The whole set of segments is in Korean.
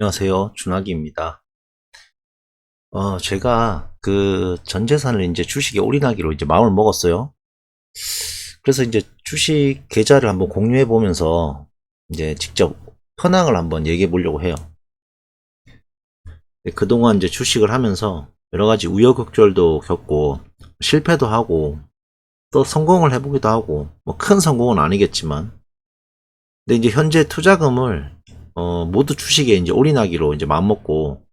안녕하세요. 준학기입니다. 어, 제가 그 전 재산을 이제 주식에 올인하기로 이제 마음을 먹었어요. 그래서 이제 주식 계좌를 한번 공유해 보면서 이제 직접 현황을 한번 얘기해 보려고 해요. 네, 그동안 이제 주식을 하면서 여러 가지 우여곡절도 겪고 실패도 하고 또 성공을 해보기도 하고 뭐 큰 성공은 아니겠지만 근데 이제 현재 투자금을 어, 모두 주식에 이제 올인하기로 이제 마음먹고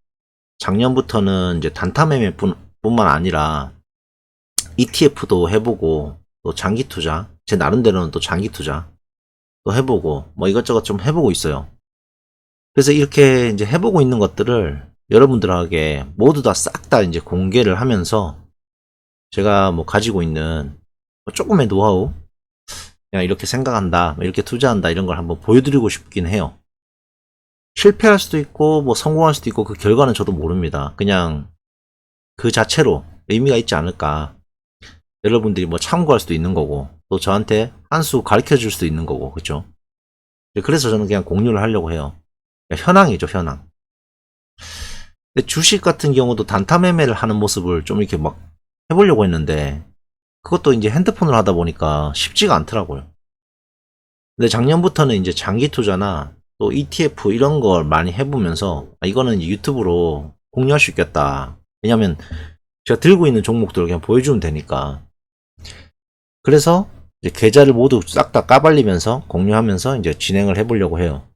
작년부터는 이제 단타 매매 뿐, 뿐만 아니라 ETF도 해보고 또 장기 투자 제 나름대로는 또 장기 투자 또 해보고 뭐 이것저것 좀 해보고 있어요. 그래서 이렇게 이제 해보고 있는 것들을 여러분들에게 모두 다 싹다 이제 공개를 하면서 제가 뭐 가지고 있는 뭐 조금의 노하우 그냥 이렇게 생각한다, 뭐 이렇게 투자한다 이런 걸 한번 보여드리고 싶긴 해요. 실패할 수도 있고 뭐 성공할 수도 있고 그 결과는 저도 모릅니다. 그냥 그 자체로 의미가 있지 않을까. 여러분들이 뭐 참고할 수도 있는 거고 또 저한테 한 수 가르쳐 줄 수도 있는 거고 그죠? 그래서 저는 그냥 공유를 하려고 해요. 현황이죠 현황. 주식 같은 경우도 단타 매매를 하는 모습을 좀 이렇게 막 해보려고 했는데 그것도 이제 핸드폰으로 하다 보니까 쉽지가 않더라고요. 근데 작년부터는 이제 장기 투자나 또 ETF 이런 걸 많이 해보면서 아, 이거는 유튜브로 공유할 수 있겠다. 왜냐면 제가 들고 있는 종목들을 그냥 보여주면 되니까. 그래서 이제 계좌를 모두 싹 다 까발리면서 공유하면서 이제 진행을 해보려고 해요.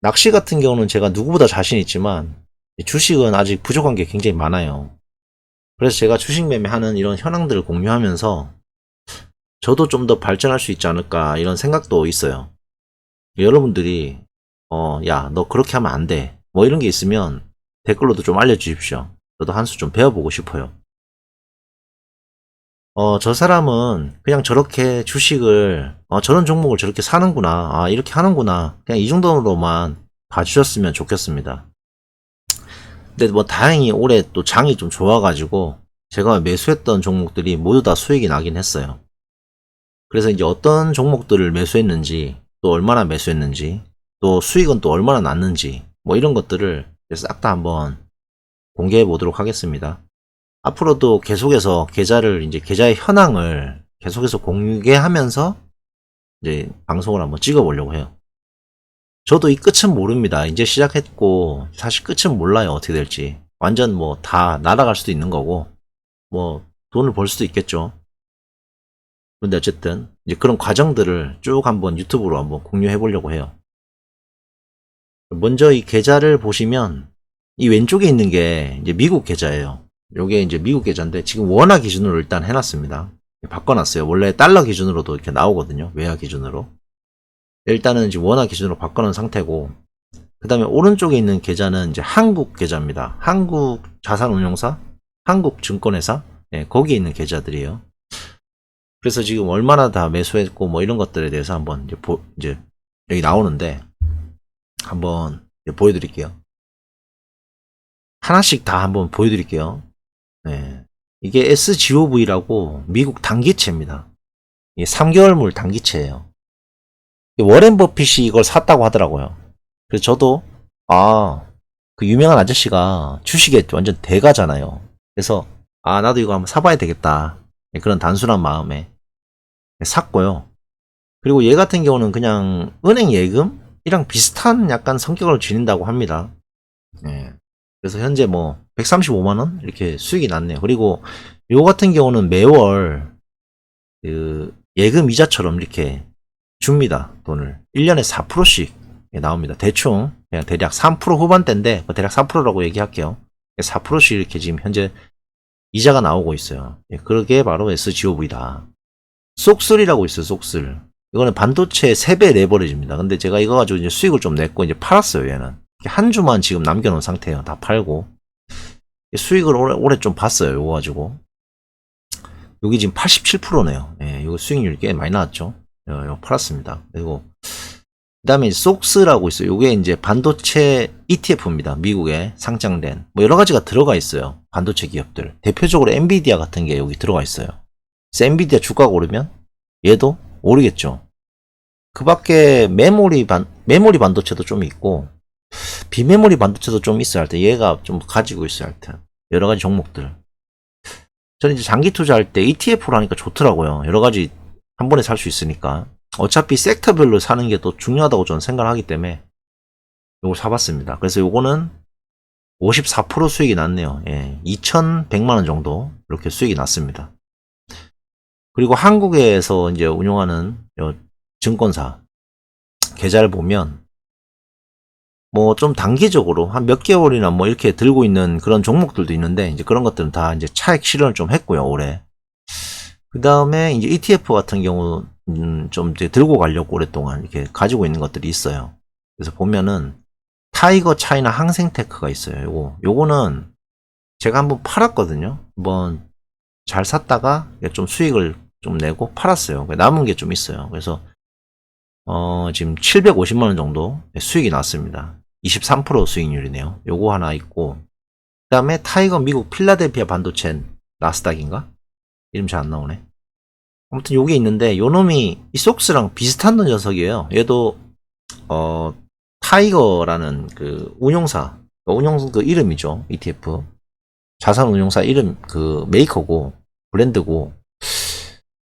낚시 같은 경우는 제가 누구보다 자신 있지만 주식은 아직 부족한 게 굉장히 많아요. 그래서 제가 주식 매매하는 이런 현황들을 공유하면서 저도 좀 더 발전할 수 있지 않을까 이런 생각도 있어요. 여러분들이 어, 야, 너 그렇게 하면 안 돼. 뭐 이런 게 있으면 댓글로도 좀 알려주십시오. 저도 한 수 좀 배워보고 싶어요. 어, 저 사람은 그냥 저렇게 주식을, 어, 저런 종목을 저렇게 사는구나. 아, 이렇게 하는구나. 그냥 이 정도로만 봐주셨으면 좋겠습니다. 근데 뭐 다행히 올해 또 장이 좀 좋아가지고 제가 매수했던 종목들이 모두 다 수익이 나긴 했어요. 그래서 이제 어떤 종목들을 매수했는지 또 얼마나 매수했는지, 또 수익은 또 얼마나 났는지, 뭐 이런 것들을 싹 다 한번 공개해 보도록 하겠습니다. 앞으로도 계속해서 계좌를, 이제 계좌의 현황을 계속해서 공개하면서 이제 방송을 한번 찍어 보려고 해요. 저도 이 끝은 모릅니다. 이제 시작했고, 사실 끝은 몰라요. 어떻게 될지. 완전 뭐 다 날아갈 수도 있는 거고, 뭐 돈을 벌 수도 있겠죠. 근데 어쨌든 이제 그런 과정들을 쭉 한번 유튜브로 한번 공유해 보려고 해요. 먼저 이 계좌를 보시면 이 왼쪽에 있는 게 이제 미국 계좌예요. 요게 이제 미국 계좌인데 지금 원화 기준으로 일단 해놨습니다. 바꿔놨어요. 원래 달러 기준으로도 이렇게 나오거든요. 외화 기준으로. 일단은 이제 원화 기준으로 바꿔놓은 상태고 그 다음에 오른쪽에 있는 계좌는 이제 한국 계좌입니다. 한국 자산운용사, 한국 증권회사, 네, 거기에 있는 계좌들이에요. 그래서 지금 얼마나 다 매수했고 뭐 이런 것들에 대해서 한번 이제 보, 이제 여기 나오는데 한번 보여드릴게요. 하나씩 다 한번 보여드릴게요. 네. 이게 SGOV라고 미국 단기채입니다. 이게 3개월물 단기채예요. 워렌 버핏이 이걸 샀다고 하더라고요. 그래서 저도 아, 그 유명한 아저씨가 주식에 완전 대가잖아요. 그래서 아, 나도 이거 한번 사봐야 되겠다. 그런 단순한 마음에 샀고요. 그리고 얘 같은 경우는 그냥 은행 예금이랑 비슷한 약간 성격을 지닌다고 합니다. 네. 그래서 현재 뭐 135만원 이렇게 수익이 났네요. 그리고 요 같은 경우는 매월 그 예금 이자처럼 이렇게 줍니다. 돈을. 1년에 4%씩 나옵니다. 대충 그냥 대략 3% 후반대인데 뭐 대략 4%라고 얘기할게요. 4%씩 이렇게 지금 현재 이자가 나오고 있어요. 예, 그게 바로 SGOV다. 쏙슬이라고 있어요, 쏙슬. 이거는 반도체 3배 레버리지입니다. 근데 제가 이거 가지고 이제 수익을 좀 냈고 이제 팔았어요, 얘는. 한 주만 지금 남겨놓은 상태예요. 다 팔고. 수익을 오래, 오래 좀 봤어요, 이거 가지고. 여기 지금 87%네요. 예, 이거 수익률이 꽤 많이 나왔죠. 이거, 이거 팔았습니다. 그리고, 그 다음에 쏙스라고 있어요. 이게 이제 반도체 ETF입니다. 미국에 상장된. 뭐 여러 가지가 들어가 있어요. 반도체 기업들. 대표적으로 엔비디아 같은 게 여기 들어가 있어요. 엔비디아 주가가 오르면 얘도 오르겠죠. 그 밖에 메모리 반, 메모리 반도체도 좀 있고, 비메모리 반도체도 좀 있어야 할 때, 얘가 좀 가지고 있어야 할 때. 여러 가지 종목들. 저는 이제 장기 투자할 때 ETF로 하니까 좋더라고요. 여러 가지 한 번에 살 수 있으니까. 어차피 섹터별로 사는 게 또 중요하다고 저는 생각을 하기 때문에 요걸 사봤습니다. 그래서 요거는 54% 수익이 났네요. 예, 2,100만원 정도 이렇게 수익이 났습니다. 그리고 한국에서 이제 운영하는 요 증권사 계좌를 보면 뭐 좀 단기적으로 한 몇 개월이나 뭐 이렇게 들고 있는 그런 종목들도 있는데 이제 그런 것들은 다 이제 차익 실현을 좀 했고요 올해. 그 다음에 이제 ETF 같은 경우 음, 좀 이제 들고 가려고 오랫동안 이렇게 가지고 있는 것들이 있어요. 그래서 보면은 타이거 차이나 항생테크가 있어요. 요거 요거는 제가 한번 팔았거든요. 한번 잘 샀다가 좀 수익을 좀 내고 팔았어요. 남은 게 좀 있어요. 그래서 어, 지금 750만 원 정도 수익이 났습니다. 23% 수익률이네요. 요거 하나 있고 그다음에 타이거 미국 필라델피아 반도체 나스닥인가? 이름 잘 안 나오네. 아무튼 요게 있는데 요 놈이 이 속스랑 비슷한 녀석이에요. 얘도 어 타이거라는 그 운용사 운용 그 이름이죠. ETF 자산 운용사 이름 그 메이커고 브랜드고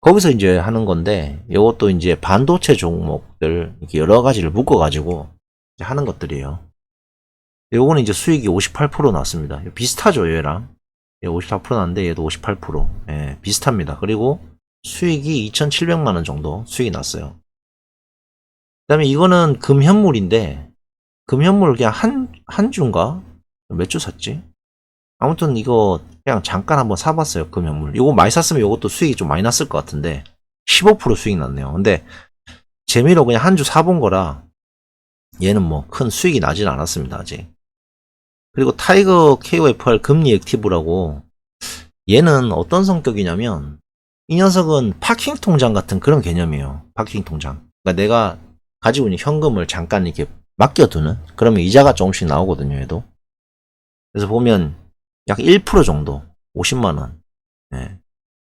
거기서 이제 하는 건데 이것도 이제 반도체 종목들 이렇게 여러 가지를 묶어 가지고 하는 것들이에요. 요거는 이제 수익이 58% 났습니다. 비슷하죠 얘랑 얘 54% 났는데 얘도 58% 예, 비슷합니다. 그리고 수익이 2,700만 원 정도 수익이 났어요. 그다음에 이거는 금현물인데 금현물 그냥 한 한 주인가 몇 주 샀지? 아무튼 이거 그냥 잠깐 한번 사봤어요 금현물. 이거 많이 샀으면 이것도 수익이 좀 많이 났을 것 같은데 15% 수익 났네요. 근데 재미로 그냥 한 주 사본 거라 얘는 뭐 큰 수익이 나진 않았습니다 아직. 그리고 타이거 KOFR 금리 액티브라고 얘는 어떤 성격이냐면 이 녀석은 파킹 통장 같은 그런 개념이에요. 파킹 통장. 그러니까 내가 가지고 있는 현금을 잠깐 이렇게 맡겨두는 그러면 이자가 조금씩 나오거든요. 얘도. 그래서 보면 약 1% 정도 50만 원. 예.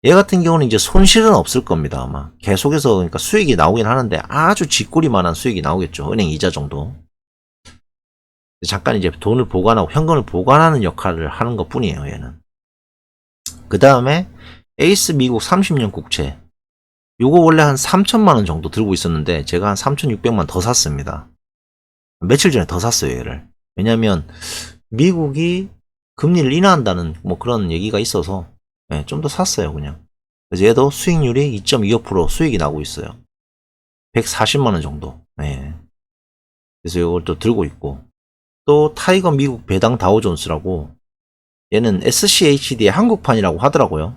얘 같은 경우는 이제 손실은 없을 겁니다. 아마 계속해서 그러니까 수익이 나오긴 하는데 아주 쥐꼬리만한 수익이 나오겠죠. 은행 이자 정도. 잠깐 이제 돈을 보관하고 현금을 보관하는 역할을 하는 것 뿐이에요. 얘는. 그 다음에 에이스 미국 30년 국채. 요거 원래 한 3천만 원 정도 들고 있었는데 제가 한 3,600만 더 샀습니다. 며칠 전에 더 샀어요, 얘를. 왜냐면 미국이 금리를 인하한다는 뭐 그런 얘기가 있어서 예, 좀 더 샀어요, 그냥. 그래서 얘도 수익률이 2.25% 수익이 나고 있어요. 140만 원 정도. 예. 그래서 이걸 또 들고 있고 또 타이거 미국 배당 다우존스라고 얘는 SCHD의 한국판이라고 하더라고요.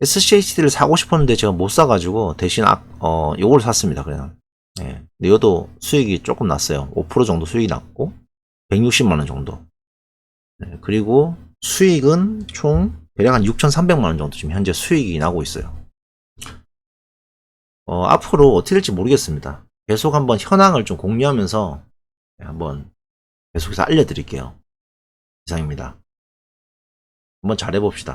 SCHD를 사고 싶었는데 제가 못 사가지고 대신 아, 어 요걸 샀습니다 그냥. 예. 근데 이것도 수익이 조금 났어요. 5% 정도 수익이 났고 160만 원 정도. 예, 그리고 수익은 총 대략 한 6,300만 원 정도 지금 현재 수익이 나고 있어요. 어, 앞으로 어떻게 될지 모르겠습니다. 계속 한번 현황을 좀 공유하면서 한번 계속해서 알려드릴게요. 이상입니다. 한번 잘해봅시다.